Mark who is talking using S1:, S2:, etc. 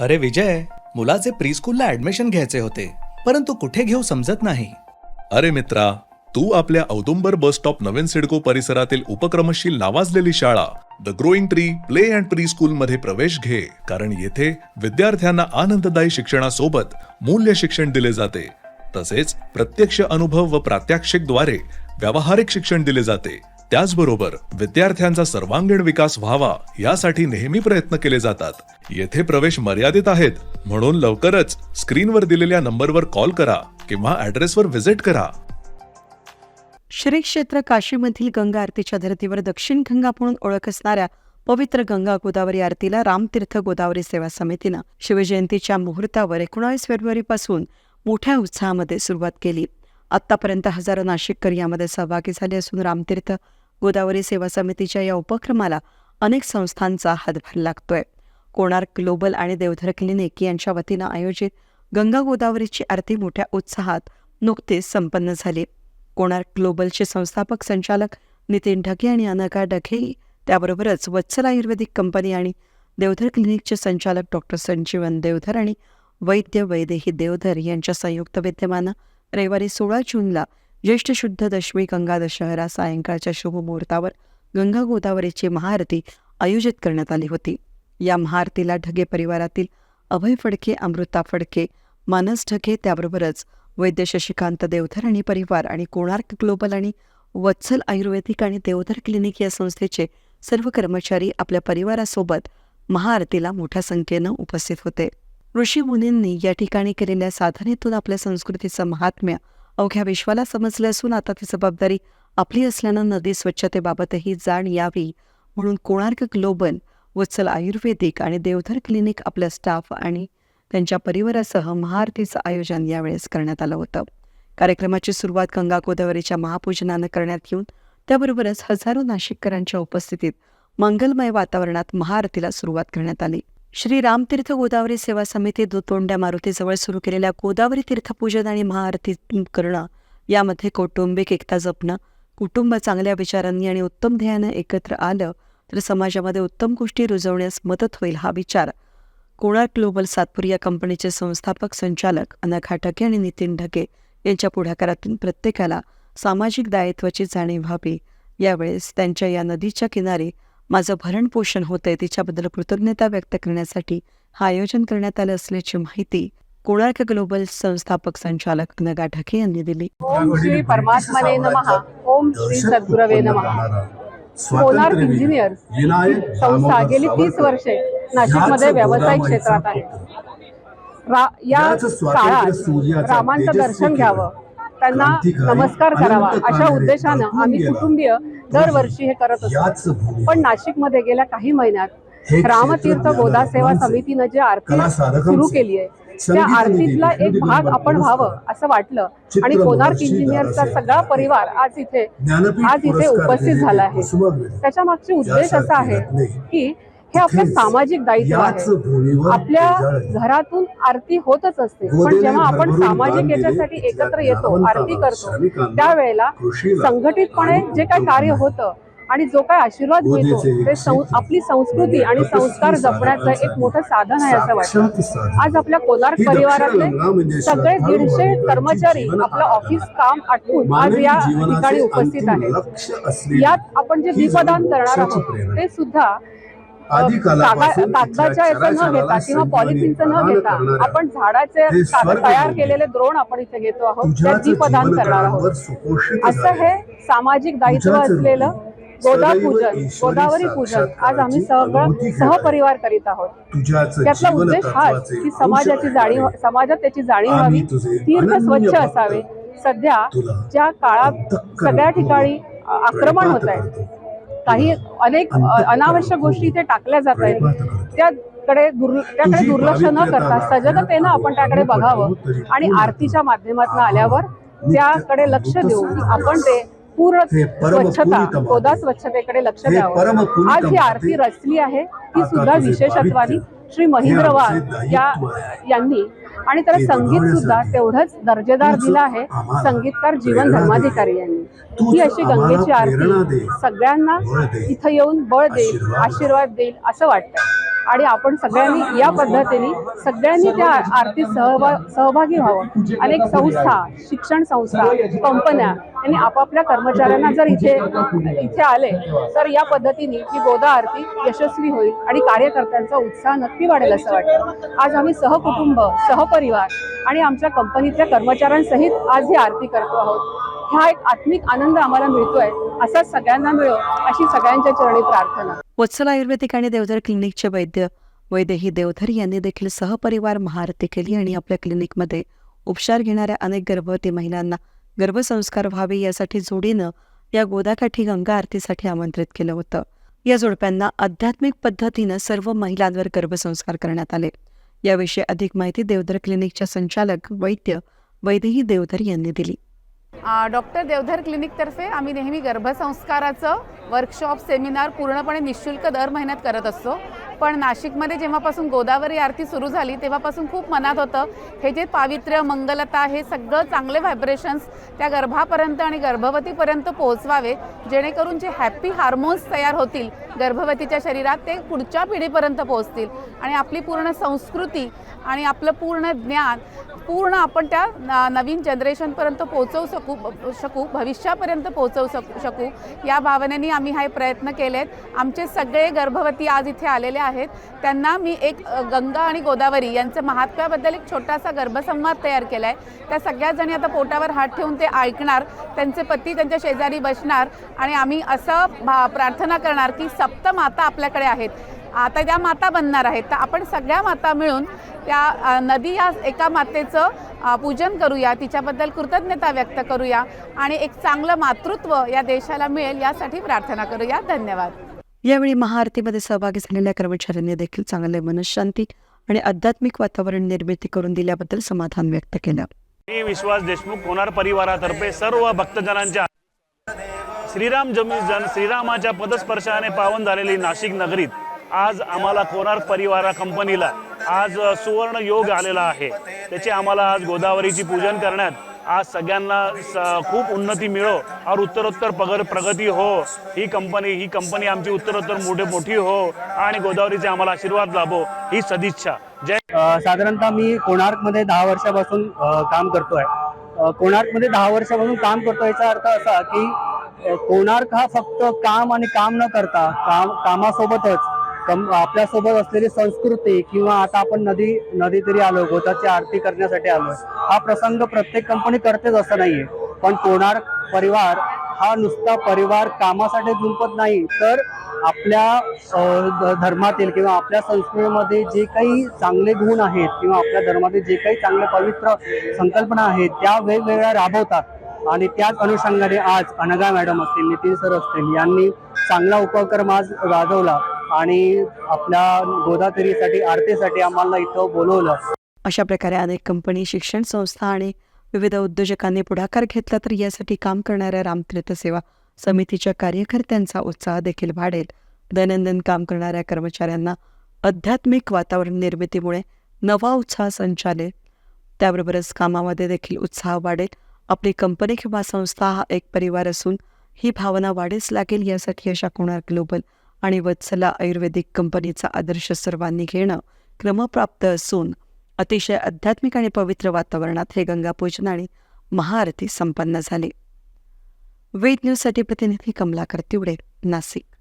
S1: अरे विजय मुलाचे प्रीस्कूलला ऍडमिशन घ्यायचे होते परंतु कुठे घेऊ समजत नाही.
S2: अरे मित्रा तू आपल्या औदुंबर बस स्टॉप नवीन सिडको परिसरातील उपक्रमशील नावाजलेली शाळा the growing tree play and pre school मध्ये प्रवेश घे कारण येथे विद्यार्थ्यांना आनंददायी शिक्षणासोबत मूल्य शिक्षण दिले जाते. तसेच प्रत्यक्ष अनुभव व प्रात्यक्षिकद्वारे व्यावहारिक शिक्षण दिले जाते. त्याचबरोबर विद्यार्थ्यांचा सर्वांगीण विकास व्हावा यासाठी नेहमी प्रयत्न केले जातात. येथे प्रवेश मर्यादित आहेत. म्हणून लवकरच स्क्रीनवर दिलेल्या नंबरवर कॉल करा किंवा ऍड्रेसवर व्हिजिट करा.
S3: श्री क्षेत्र काशीमधील गंगा आरतीच्या धर्तीवर दक्षिण गंगा म्हणून ओळख असणाऱ्या पवित्र गंगा गोदावरी आरतीला रामतीर्थ गोदावरी सेवा समितीनं शिवजयंतीच्या मुहूर्तावर एकोणावीस फेब्रुवारीपासून मोठ्या उत्साहामध्ये सुरुवात केली. आत्तापर्यंत हजारो नाशिककर यामध्ये सहभागी झाले असून रामतीर्थ गोदावरी सेवा समितीच्या या उपक्रमाला अनेक संस्थांचा हातभार लागतोय. कोणार्क ग्लोबल आणि देवधर क्लिनिक यांच्या वतीनं आयोजित गंगा गोदावरीची आरती मोठ्या उत्साहात नुकतीच संपन्न झाली. कोणार्क ग्लोबलचे संस्थापक संचालक नितीन ढगे आणि अनका ढगे त्याबरोबरच वत्सल आयुर्वेदिक कंपनी आणि देवधर क्लिनिकचे संचालक डॉक्टर संजीवन देवधर आणि वैद्य वैदेही देवधर यांच्या संयुक्त विद्यमानं रविवारी सोळा जूनला ज्येष्ठ शुद्ध दशमी गंगा दशहरा सायंकाळच्या शुभमुहूर्तावर गंगा गोदावरीची महाआरती आयोजित करण्यात आली होती. या महाआरतीला ढगे परिवारातील अभय फडके अमृता फडके मानस ढगे त्याबरोबरच वैद्य शशिकांत देवधर आणि परिवार आणि कोणार्क ग्लोबल आणि वत्सल आयुर्वेदिक आणि देवधर क्लिनिक या संस्थेचे सर्व कर्मचारी आपल्या परिवारासोबत महाआरतीला मोठ्या संख्येनं उपस्थित होते. ऋषी मुनींनी या ठिकाणी केलेल्या साधनेतून आपल्या संस्कृतीचं महात्म्य अवघ्या विश्वाला समजलं असून आता ती जबाबदारी आपली असल्यानं नदी स्वच्छतेबाबतही जाण यावी म्हणून कोणार्क ग्लोबल वत्सल आयुर्वेदिक आणि देवधर क्लिनिक आपल्या स्टाफ आणि त्यांच्या परिवारासह महाआरतीचं आयोजन यावेळेस करण्यात आलं होतं. कार्यक्रमाची सुरुवात गंगा गोदावरीच्या महापूजनानं करण्यात येऊन त्याबरोबरच हजारो नाशिककरांच्या उपस्थितीत मंगलमय वातावरणात महाआरतीला सुरुवात करण्यात आली. श्री रामतीर्थ गोदावरी सेवा समिती दुतोंड्या मारुतीजवळ सुरू केलेल्या गोदावरी तीर्थपूजन आणि महाआरती करणं यामध्ये कौटुंबिक एकता जपणं कुटुंब चांगल्या विचारांनी आणि उत्तम ध्येयानं एकत्र आलं तर समाजामध्ये उत्तम गोष्टी रुजवण्यास मदत होईल हा विचार. कोणार्क ग्लोबल सातपूर या कंपनीचे संस्थापक संचालक अनघा ढगे आणि नितीन ढगे यांच्या पुढाकारातून प्रत्येकाला सामाजिक दायित्वाची जाणीव व्हावी. यावेळेस त्यांच्या या नदीच्या किनारी माझं भरण पोषण होतंय तिच्याबद्दल कृतज्ञता व्यक्त करण्यासाठी हा आयोजन करण्यात आलं असल्याची माहिती कोणार्क ग्लोबल संस्थापक संचालक अनघा ढगे यांनी दिली.
S4: ओम श्री परमात्मने नमः. ओम श्री सद्गुरवे नमः. कोणार्क इंजिनियर संस्था गेली तीस वर्षे. नाशिकमध्ये व्यावसायिक क्षेत्रात आहे. या काळात रामांचं दर्शन घ्यावं. त्यांना नमस्कार करावा अशा उद्देशानं आम्ही कुटुंबीय दरवर्षी हे करत असतो. पण नाशिकमध्ये गेल्या काही महिन्यात रामतीर्थ गोदा सेवा समितीनं जे आरती सुरू केली आहे त्या आरतीतला एक भाग आपण व्हावं असं वाटलं. आणि कोणार्क इंजिनियरचा सगळा परिवार आज इथे आज इथे उपस्थित झाला आहे. त्याच्या मागचे उद्देश असा आहे की हे आपलं सामाजिक दायित्व आहे. आपल्या घरातून आरती होतच असते. पण जेव्हा आपण सामाजिक याच्यासाठी एकत्र येतो आरती करतो त्यावेळेला संघटितपणे जे काय कार्य होतं आणि जो काय आशीर्वाद मिळतो ते आपली संस्कृती आणि संस्कार जपण्याचं एक मोठं साधन आहे असं वाटतं. आज आपल्या कोणार्क परिवारातले सगळे दीडशे कर्मचारी आपलं ऑफिस काम आटपून आज या ठिकाणी उपस्थित आहेत. यात आपण जे दीपदान करणार आहोत ते सुद्धा कागदाच्या याचं न घेता किंवा पॉलिथिनचं न घेता आपण झाडाचे तयार केलेले द्रोण आपण इथे घेतो आहोत ते दीपदान करणार आहोत. असं हे सामाजिक दायित्व असलेलं गोदा पूजन गोदावरी पूजन आज आम्ही सगळं सहपरिवार करीत आहोत. त्यातला उद्देश हाच की समाजाची जाणीव समाजात त्याची जाणीव व्हावी तीर्थ स्वच्छ असावे. सध्या ज्या काळात सगळ्या ठिकाणी आक्रमण होत आहे काही अनेक अनावश्यक गोष्टी इथे टाकल्या जात आहेत. त्याकडे दुर्ल त्याकडे दुर्लक्ष न करता सजगतेनं आपण त्याकडे बघावं आणि आरतीच्या माध्यमातून आल्यावर त्याकडे लक्ष देऊन आपण ते पूर्ण स्वच्छता गोदा स्वच्छतेकडे लक्ष द्यावं. आज ही आरती रचली आहे ती सुद्धा विशेषत्वानी श्री महेंद्रवार या यांनी आणि त्याला संगीत सुद्धा तेवढंच दर्जेदार दिलं आहे. संगीतकार जीवन धर्माधिकारी यांनी. ही अशी गंगेची आरती सगळ्यांना इथं येऊन बळ देईल आशीर्वाद देईल. असं वाटतं आणि आपण सगळ्यांनी या पद्धतीने सगळ्यांनी त्या आरतीत सहभाग सहभागी व्हावं. अनेक संस्था शिक्षण संस्था कंपन्या यांनी आपापल्या कर्मचाऱ्यांना जर इथे इथे आले तर या पद्धतीने ही गोदा आरती यशस्वी होईल आणि कार्यकर्त्यांचा उत्साह नक्की वाढेल असं वाटतं. आज आम्ही सहकुटुंब सहपरिवार आणि आमच्या कंपनीतल्या कर्मचाऱ्यांसहित आज ही आरती करतो आहोत. हा एक आत्मिक आनंद आम्हाला मिळतोय असा सगळ्यांना मिळो अशी सगळ्यांच्या चरणी प्रार्थना.
S3: वत्सल आयुर्वेदिक आणि देवधर क्लिनिकचे वैद्य वैदेही देवधर यांनी देखील सहपरिवार महाआरती केली आणि आपल्या क्लिनिकमध्ये उपचार घेणाऱ्या अनेक गर्भवती महिलांना गर्भसंस्कार व्हावे यासाठी जोडीनं या गोदाकाठी गंगा आरतीसाठी आमंत्रित केलं होतं. या जोडप्यांना आध्यात्मिक पद्धतीनं सर्व महिलांवर गर्भसंस्कार करण्यात आले. याविषयी अधिक माहिती देवधर क्लिनिकच्या संचालक वैद्य वैदेही देवधर यांनी दिली.
S5: डॉक्टर देवधर क्लिनिकतर्फे आम्ही नेहमी गर्भसंस्काराचं वर्कशॉप सेमिनार पूर्णपणे निशुल्क दर महिन्यात करत असतो. पण नाशिकमध्ये जेव्हापासून गोदावरी आरती सुरू झाली तेव्हापासून खूप मनात होतं हे जे पावित्र्य मंगलता हे सगळं चांगले व्हायब्रेशन्स त्या गर्भापर्यंत आणि गर्भवतीपर्यंत पोहोचवावे जेणेकरून जे हॅपी हार्मोन्स तयार होतील गर्भवतीच्या शरीरात ते पुढच्या पिढीपर्यंत पोहोचतील. आणि आपली पूर्ण संस्कृती आणि आपलं पूर्ण ज्ञान पूर्ण आपण त्या न- नवीन जनरेशनपर्यंत पोहोचवू शकू शकू भविष्यापर्यंत पोहोचवू शकू शकू या भावनेने आम्ही हे प्रयत्न केलेत. आमचे सगळे गर्भवती आज इथे आलेले आहेत. त्यांना मी एक गंगा आणि गोदावरी यांचं महात्म्याबद्दल एक छोटासा गर्भसंवाद तयार केला आहे त्या सगळ्या जणी आता पोटावर हात ठेवून ते ऐकणार त्यांचे पती त्यांच्या शेजारी बसणार आणि आम्ही असं भा- प्रार्थना करणार की सप्त माता आपल्याकडे आहेत. आता त्या माता बनणार आहेत. तर आपण सगळ्या माता मिळून त्या नदी या एका मातेचं पूजन करूया. तिच्याबद्दल कृतज्ञता व्यक्त करूया. आणि एक चांगलं मातृत्व या देशाला मिळेल यासाठी प्रार्थना करूया. धन्यवाद.
S3: यावेळी महाआरतीमध्ये सहभागी झालेल्या कर्मचाऱ्यांनी देखील चांगले मनशांती आणि आध्यात्मिक वातावरण निर्मिती करून दिल्याबद्दल समाधान व्यक्त केलं.
S6: मी विश्वास देशमुख होणार परिवारातर्फे सर्व भक्तजनांच्या श्रीराम जमी जन श्रीरामाच्या पदस्पर्शाने पावन झालेली नाशिक नगरीत आज आम्हाला कोणार परिवारा कंपनीला आज सुवर्ण योग आलेला आहे. त्याची आम्हाला आज गोदावरीची पूजन करण्यात आज सगळ्यांना खूप उन्नती मिळो. और उत्तरोत्तर पगर प्रगती हो. ही कंपनी ही कंपनी आमची उत्तरोत्तर मोठे मोठी हो. आणि गोदावरीचे आम्हाला आशीर्वाद लाभो. ही सदिच्छा. जय
S7: साधारणतः मी कोणार्कमध्ये दहा वर्षापासून काम करतोय. कोणार्कमध्ये दहा वर्षापासून काम करतोय याचा अर्थ असा की कोणार्क हा फक्त काम आणि काम न करता काम कामासोबतच कम आपल्यासोबत असलेली संस्कृती किंवा आता आपण नदी नदी तरी आलो गोदाची आरती करण्यासाठी आलो. हा प्रसंग प्रत्येक कंपनी करतेच असं नाहीये. पण कोणार परिवार हा नुसता परिवार कामासाठी झुंपत नाही. तर आपल्या धर्मातील किंवा आपल्या संस्कृतीमध्ये जे काही चांगले गुण आहेत किंवा आपल्या धर्मातील जे काही चांगले पवित्र संकल्पना आहेत त्या वेगवेगळ्या राबवतात. आणि त्याच अनुषंगाने आज अनगा मॅडम असतील नितीन सर असतील यांनी चांगला उपक्रम आज राबवला. आणि आपल्या गोदातरीसाठी आरतीसाठी आम्हाला इथं बोलवलं.
S3: अशा प्रकारे अनेक कंपनी शिक्षण संस्था आणि विविध उद्योजकांनी पुढाकार घेतला तर यासाठी काम करणाऱ्या रामतीर्थ सेवा समितीच्या कार्यकर्त्यांचा उत्साह देखील वाढेल. दैनंदिन काम करणाऱ्या कर्मचाऱ्यांना आध्यात्मिक वातावरण निर्मितीमुळे नवा उत्साह संचालेल. त्याबरोबरच कामामध्ये देखील उत्साह वाढेल. आपली कंपनी किंवा संस्था हा एक परिवार असून ही भावना वाढीस लागेल यासाठी अशा कोणार ग्लोबल आणि वत्सला आयुर्वेदिक कंपनीचा आदर्श सर्वांनी घेणं क्रमप्राप्त असून अतिशय आध्यात्मिक आणि पवित्र वातावरणात हे गंगापूजन आणि महाआरती संपन्न झाली. वेद न्यूजसाठी प्रतिनिधी कमलाकर तिवडे नाशिक.